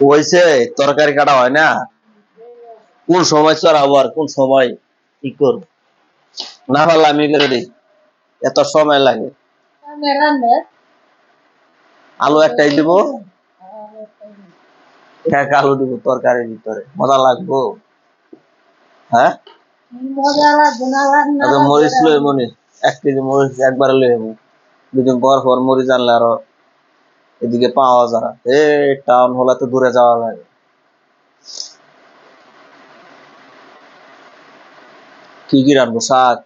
হয়েছে তরকারি কাটা হয় না। কোন সময় চড়াবো আর কোন সময় কি করব? না পারলে আমি করে দিই। এত সময় লাগে। আলু একটাই দিব। এক আলু দিব তরকারির ভিতরে। মজা লাগবো? হ্যাঁ? না মরিচ লই মনে এক কেজি মরিচ একবারে লই যাব দুদিন পর পর মরিচ আনলে আরও এদিকে পাওয়া যায়। না এ, টাউন হলে তো দূরে যাওয়া লাগে। কি কি রাখব শাক।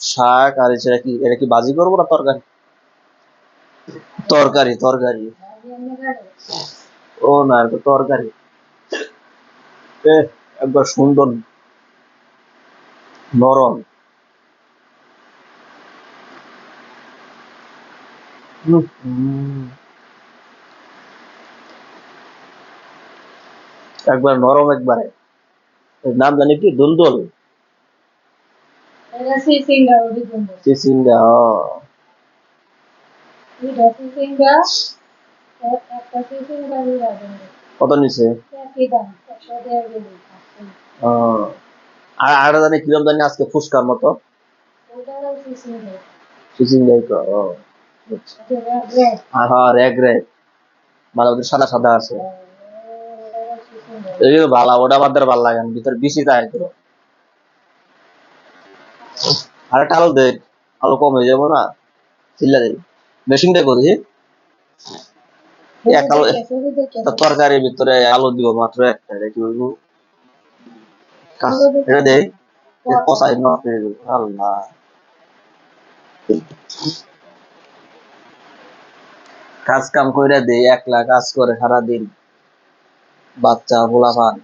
শাক আর এছাড়া কি, এটা কি বাজি করব না তরকারি? তরকারি তরকারি। ও না তরকারি। একবার সুন্দর। নরম। হুম। একবার নরম একবারে। নাম জানি কি? দুলদুল। এটা সিসিঙ্গা কত নিছে? আর আর জানি কিরম জানি আজকে ফুসকার মতো? ওটাও সিসিঙ্গা তো আর হ্যাঁ রেগ রেগ মানে সাদা সাদা আছে। ভালো ওটা ভালো লাগে না, ভিতরে বেশি থাকে তো আর একটা আলু দে, আলু কম হয়ে যাব না, চিল্লা দিই মেশিনটা করি। এক তরকারির ভিতরে আলু দিব মাত্র একটা কি বলব এটা কষাই আল্লাহ। কাজ কাম কইরা দেই, একলা কাজ করে সারাদিন। বাচ্চা পোলাপান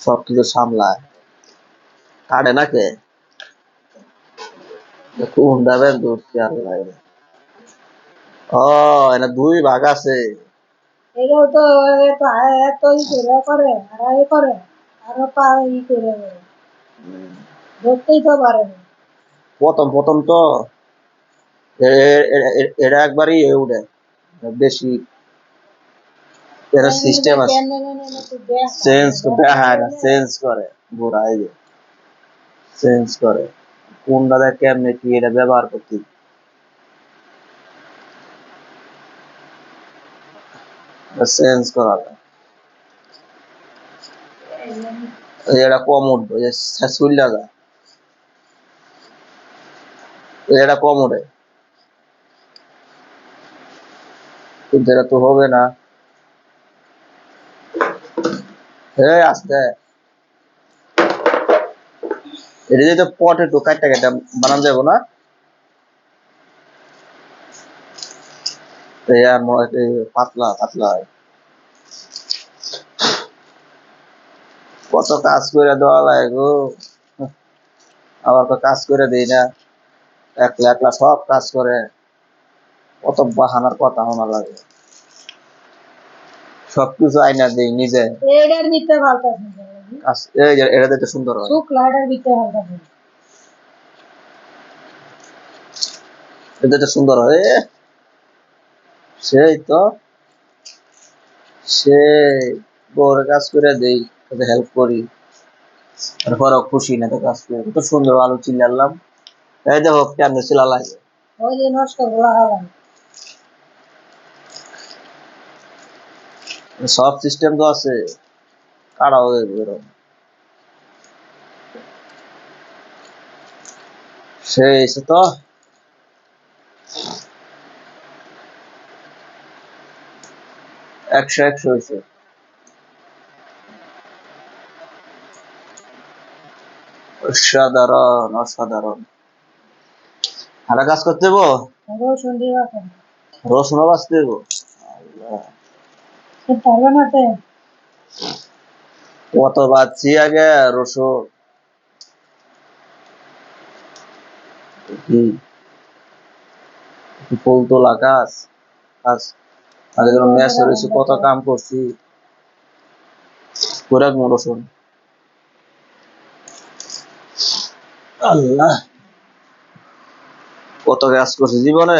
সব কিছু সামলায়। কাটে না কে? কোন যাবেন দূর কি আল্লাহ ও এটা দুই ভাগ আছে। এটাও তো এত ই করে করে আর করে আরও ই করে। ধরতেই তো পারে প্রথম প্রথম তো এটা একবারই উঠে বেশি এর সিস্টেম আছে চেঞ্জ হ্যাঁ চেঞ্জ করে ঘোরা এই যে চেঞ্জ করে কোনটা দেখ কেমনে কি এটা ব্যবহার করতে চেঞ্জ করা যায় এটা কম উঠবে চুল্লা যায় এটা কম উঠে কিন্তু এটা তো হবে না এই আস্তে। এটা যদি পট একটু কাটটা কেটে বানান যাব না? পাতলা পাতলা। হয়। কত কাজ করে দেওয়া লাগে গো। আবার তো কাজ করে দেই না। একলা একলা সব কাজ করে। কত বাহানার কথা শোনা লাগে। সবকিছু আইনা দেই নিজে। এটার ভিতরে ভালো আছে এই এটা দেখতে সুন্দর হয়। শুকলা এটার ভিতরে ভালো এটা দেখতে সুন্দর হয় সেই তো। সেই বড় কাজ করে দেই তাদের হেল্প করি। তারপরে খুশি না তো কাজ করে। কত সুন্দর আলু চিল্লালাম। এই দেখো কেমন চিল্লা লাগে ওই যে নষ্টগুলা হলাম সব সিস্টেম তো আছে। কাটা হয়ে বেরো সেই তো একশো একশো হয়েছে। অসাধারণ অসাধারণ। আর কাজ করতে দেবো রসুন বাঁচতে দেবো আল্লাহ। পারবে না তে? কত বাচ্ছি আগে রসুন ফুল তোলা কাজ কাজ আগে যখন ম্যাচ হয়েছে কত কাম করছি। করে রসুন আল্লাহ। কত কাজ করছি জীবনে?